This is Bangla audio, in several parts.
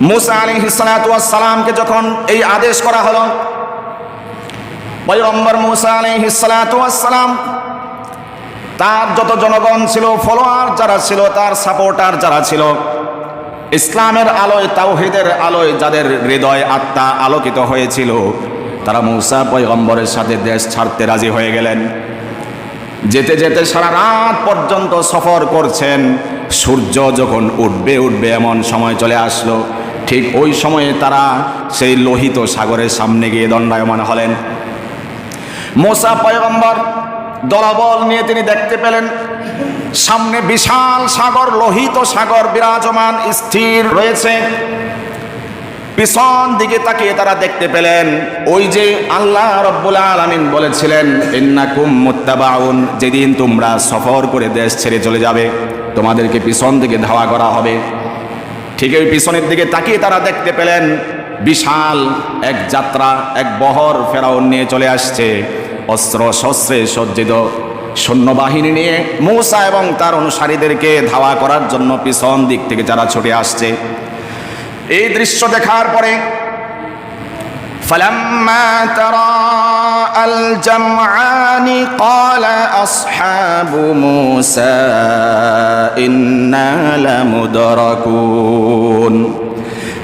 মুসা আলী সালামকে যখন এই আদেশ করা হলো, পয়গম্বর মুসা আলী সালাম, তার যত জনগণ ছিল, ফলোয়ার যারা ছিল, তার সাপোর্টার যারা ছিল, ইসলামের আলোয়, তাওহিদের আলোয় যাদের হৃদয় আত্মা আলোকিত হয়েছিল, তারা মৌসা পয়গম্বরের সাথে দেশ ছাড়তে রাজি হয়ে গেলেন। যেতে যেতে সারা রাত পর্যন্ত সফর করছেন, সূর্য যখন উঠবে উঠবে এমন সময় চলে আসলো। ঠিক ওই সময়ে তারা সেই লোহিত সাগরের সামনে গিয়ে দণ্ডায়মান হলেন। মোসা পয়গম্বর দলবল নিয়ে তিনি দেখতে পেলেন, সামনে বিশাল সাগর, লোহিত সাগর বিরাজমান, স্থির রয়েছে। পিছন দিকে তাকিয়ে তারা দেখতে পেলেন, ওই যে আল্লাহ রব্বুল আলমিন বলেছিলেন, ইন্নাকুম মুত্তাবাউন যেদিন তোমরা সফর করে দেশ ছেড়ে চলে যাবে, তোমাদেরকে পিছন দিকে ধাওয়া করা হবে। ঠিক ওই পিছনের দিকে তাকিয়ে তারা দেখতে পেলেন বিশাল এক যাত্রা, এক বহর ফেরাও নিয়ে চলে আসছে। অস্ত্র, শস্ত্রে সজ্জিত সৈন্যবাহিনী নিয়ে মৌসা এবং তার অনুসারীদেরকে ধাওয়া করার জন্য পিছন দিক থেকে যারা ছুটে আসছে। এই দৃশ্য দেখার পরে, ফলাম্মা তারা الجمعان قال أصحاب موسى إنا لمدركون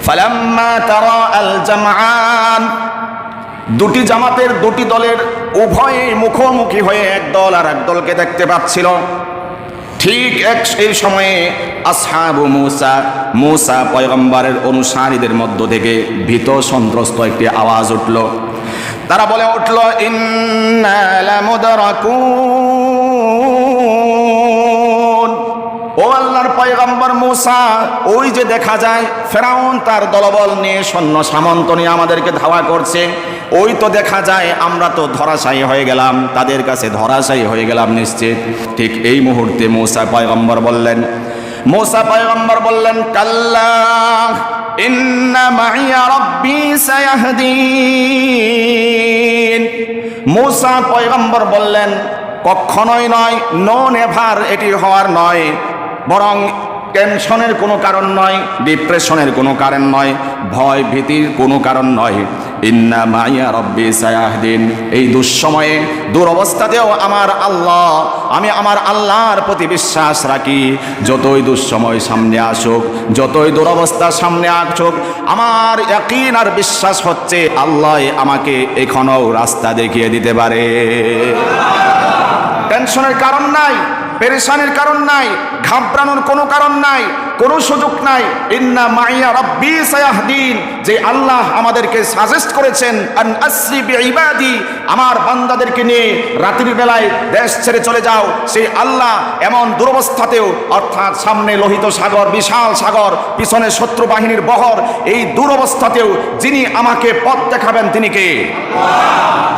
فلما تراءى الجمعان দুটি জামাতের দুটি দলের উভয়ে মুখোমুখি হয়ে এক দল আর এক দলকে দেখতে পাচ্ছিল ঠিক এক এই সময়ে আসহাবু মুসা মুসা পয়গম্বরের অনুসারীদের মধ্য থেকে ভীত সন্ত্রস্ত একটি আওয়াজ উঠল তারা বলে, উঠল ও আল্লাহর পয়গম্বর মুসা, ওই যে দেখা যায়, ফেরাউন তার দলবল নিয়ে সৈন্য সামন্ত নিয়ে আমাদেরকে ধাওয়া করছে। ওই তো দেখা যায়, আমরা তো ধরাশায়ী হয়ে গেলাম, তাদের কাছে ধরাশায়ী হয়ে গেলাম নিশ্চিত। ঠিক এই মুহূর্তে মৌসা পয়গম্বর বললেন, মৌসা পয়গম্বর বললেন, কাল্লা পয়গম্বর বললেন কখনোই নয় নো নেভার এটি হওয়ার নয় বরং টেনশনের কোনো কারণ নয়, ডিপ্রেশনের কোনো কারণ নয়, ভয় ভীতির কোনো কারণ নয়। ইন্না মাইয়া রব্বি সায়াহদিন। এই দুঃসময়ে, দুরবস্থাতেও আমার আল্লাহ, আমি আমার আল্লাহর প্রতি বিশ্বাস রাখি। যতই দুঃসময় সামনে আসুক, যতই দুরবস্থা সামনে আসুক, আমার একইন আর বিশ্বাস হচ্ছে আল্লাহ আমাকে এখনও রাস্তা দেখিয়ে দিতে পারে। টেনশনের কারণ নাই। পেরেশানের কারণ নাই ঘাবড়ানোর কোনো কারণ নাই কোনো সুযোগ নাই। ইন্না মাইয়া রব্বি সায়াহদিন। যে আল্লাহ আমাদেরকে সাজেস্ট করেছেন, আন আসরি বিইবাদি, আমার বান্দাদেরকে নিয়ে রাতের বেলায় দেশ ছেড়ে চলে যাও। সেই আল্লাহ এমন দুরবস্থাতেও, অর্থাৎ সামনে লোহিত সাগর, বিশাল সাগর, পিছনে শত্রু বাহিনীর বহর, এই দুরবস্থাতেও যিনি আমাকে পথ দেখাবেন, তিনি কে?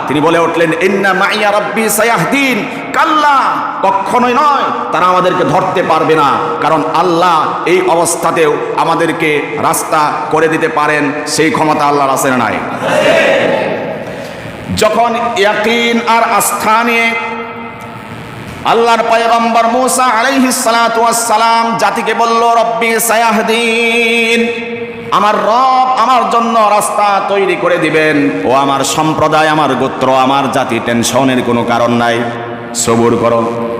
তিনি বলে উঠলেন, ইন্না মাইয়া রব্বি সায়াহদিন। কাল্লা কখনোই নয়, তারা আমাদেরকে ধরতে পারবে না। কারণ আল্লাহ এই অবস্থাতেও আমাদেরকে রাস্তা করে দিতে পারেন, সেই ক্ষমতা আল্লাহর আছে নাই? যখন ইয়াকিন আর আস্থা নিয়ে আল্লাহর পয়গম্বর মুসা ওয়াস সালাম জাতিকে বলল, রব্বি সায়াহদিন, আমার রব আমার জন্য রাস্তা তৈরি করে দিবেন। ও আমার সম্প্রদায়, আমার গোত্র, আমার জাতি, টেনশনের কোনো কারণ নাই। সবুর করো।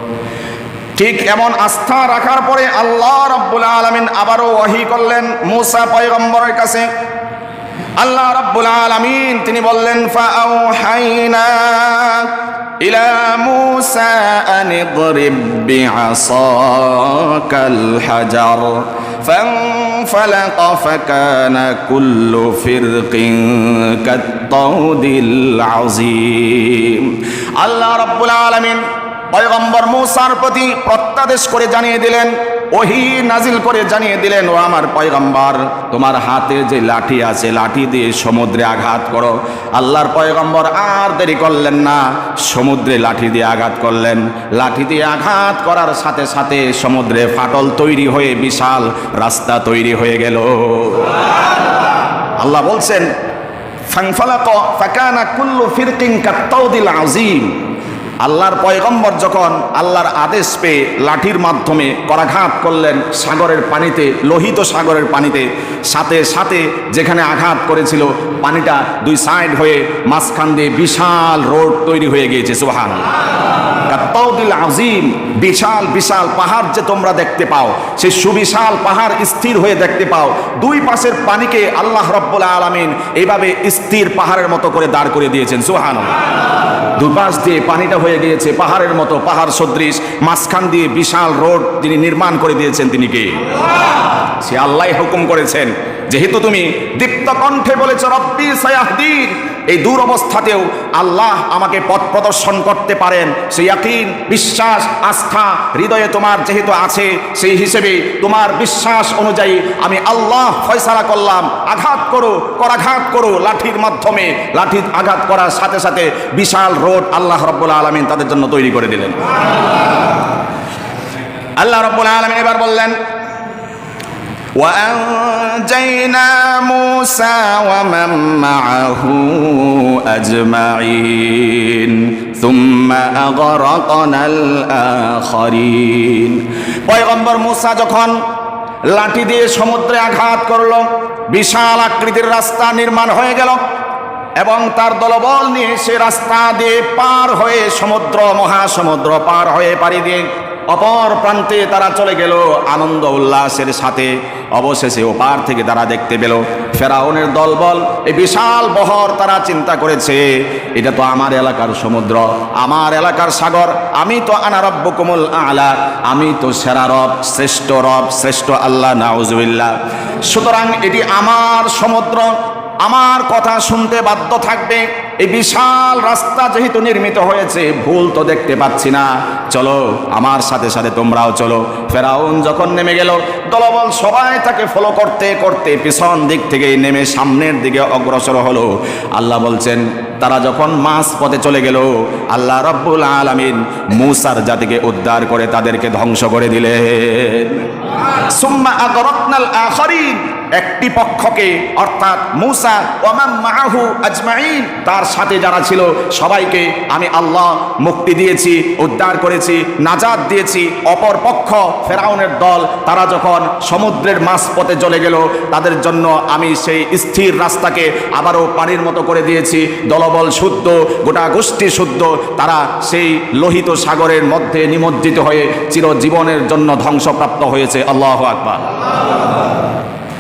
ঠিক এমন আস্থা রাখার পরে আল্লাহ রব্বুল আলমিন আবারও ওয়াহি করলেন মুসা পয়গম্বরের কাছে আল্লাহ রব্বুল আলমিন তিনি বললেন ফাআউহাইনা ইলা মুসা আন ইদরিব বিআসাকাল হাজার فانفلق فكان كل فرق كالطود العظيم আল্লাহ রব্বুল আলামিন পয়গম্বর মূসার প্রতি প্রত্যাদেশ করে জানিয়ে দিলেন, ওহি নাজিল করে জানিয়ে দিলেন, ও আমার পয়গম্বর, তোমার হাতে যে লাঠি আছে, লাঠি দিয়ে সমুদ্রে আঘাত করো। আল্লাহর পয়গম্বর আর দেরি করলেন না, সমুদ্রে লাঠি দিয়ে আঘাত করলেন। লাঠি দিয়ে আঘাত করার সাথে সাথে সমুদ্রে ফাটল তৈরি হয়ে বিশাল রাস্তা তৈরি হয়ে গেল। আল্লাহ বলছেন ফাংফালাক ফাকানা কুল্লু ফিরকিন কাত্তাউদিল আজিম আল্লাহর পয়গম্বর যখন আল্লাহর আদেশ পেয়ে লাঠির মাধ্যমে করাঘাত করলেন সাগরের পানিতে, লোহিত সাগরের পানিতে, সাথে সাথে যেখানে আঘাত করেছিল, পানিটা দুই সাইড হয়ে মাঝখান দিয়ে বিশাল রোড তৈরি হয়ে গিয়েছে সুহান আজিম, বিশাল বিশাল পাহাড় যে তোমরা দেখতে পাও, সেই সুবিশাল পাহাড় স্থির হয়ে দেখতে পাও, দুই পাশের পানিকে আল্লাহ রব্বুল আলামিন এইভাবে স্থির পাহাড়ের মতো করে দাঁড় করে দিয়েছেন সুহান দুপাশ দিয়ে পানিটা হয়ে গিয়েছে, পাহাড়ের মতো, পাহাড় সদৃশ, মাঝখান দিয়ে বিশাল রোড তিনি নির্মাণ করে দিয়েছেন তিনি কে? সে আল্লাহ হুকুম করেছেন। যেহেতু তুমি দীপ্ত কণ্ঠে বলেছ, রব্বি সায়াহদিন এই দূর অবস্থাতেও আল্লাহ আমাকে পথ প্রদর্শন করতে পারেন সেই ইয়াকিন বিশ্বাস আস্থা হৃদয়ে তোমার যেহেতু আছে সেই হিসেবে তোমার বিশ্বাস অনুযায়ী আমি আল্লাহ ফয়সালা করলাম আঘাত করো করাঘাত করো লাঠির মাধ্যমে লাঠির আঘাত করার সাথে সাথে বিশাল রোড আল্লাহ রব্বুল আলমিন তাদের জন্য তৈরি করে দিলেন আল্লাহ রব্বুল আলমিন এবার বললেন وأنجينا موسى ومن معه أجمعين ثم أغرقنا الآخرين পয়গম্বর মুসা যখন লাঠি দিয়ে সমুদ্রে আঘাত করলো বিশাল আকৃতির রাস্তা নির্মাণ হয়ে গেল এবং তার দলবল নিয়ে সে রাস্তা দিয়ে পার হয়ে সমুদ্র মহাসমুদ্র পার হয়ে পাড়ি দিয়ে অপর প্রান্তে তারা চলে গেল। আনন্দ উল্লাসের সাথে অবশেষে ওপার থেকে তারা দেখতে পেল, ফেরাউনের দলবল এই বিশাল বহর তারা চিন্তা করেছে। এটা তো আমার এলাকার সমুদ্র, আমার এলাকার সাগর, আমি তো আনারব্য কোমল আলা, আমি তো সেরা রব, শ্রেষ্ঠ রব, শ্রেষ্ঠ আল্লাহ, নাউজুবিল্লাহ। সুতরাং এটি আমার সমুদ্র, আমার কথা শুনতে বাধ্য থাকবে। এই বিশাল রাস্তা যেহেতু নির্মিত হয়েছে, ভুল তো দেখতে পাচ্ছি না। চলো, আমার সাথে সাথে তোমরাও চলো। ফেরাউন যখন নেমে গেল, দলবল সবাই তাকে ফলো করতে করতে পিছন দিক থেকে নেমে সামনের দিকে অগ্রসর হলো। আল্লাহ বলছেন, তারা যখন মাস পথে চলে গেল, আল্লাহ রব্বুল আলামিন মুসার জাতিকে উদ্ধার করে তাদেরকে ধ্বংস করে দিলেন। সুম্মা একটি পক্ষকে, অর্থাৎ মুসা তার সাথে যারা ছিল, সবাইকে আমি আল্লাহ মুক্তি দিয়েছি, উদ্ধার করেছি, নাজাদ দিয়েছি। অপর পক্ষ, ফেরাউনের দল, তারা যখন সমুদ্রের মাঝপথে চলে গেল, তাদের জন্য আমি সেই স্থির রাস্তাকে আবারও পানির মতো করে দিয়েছি। দলবল শুদ্ধ, গোটা গোষ্ঠী শুদ্ধ, তারা সেই লোহিত সাগরের মধ্যে নিমজ্জিত হয়ে চিরজীবনের জন্য ধ্বংসপ্রাপ্ত হয়েছে। আল্লাহ আকবার।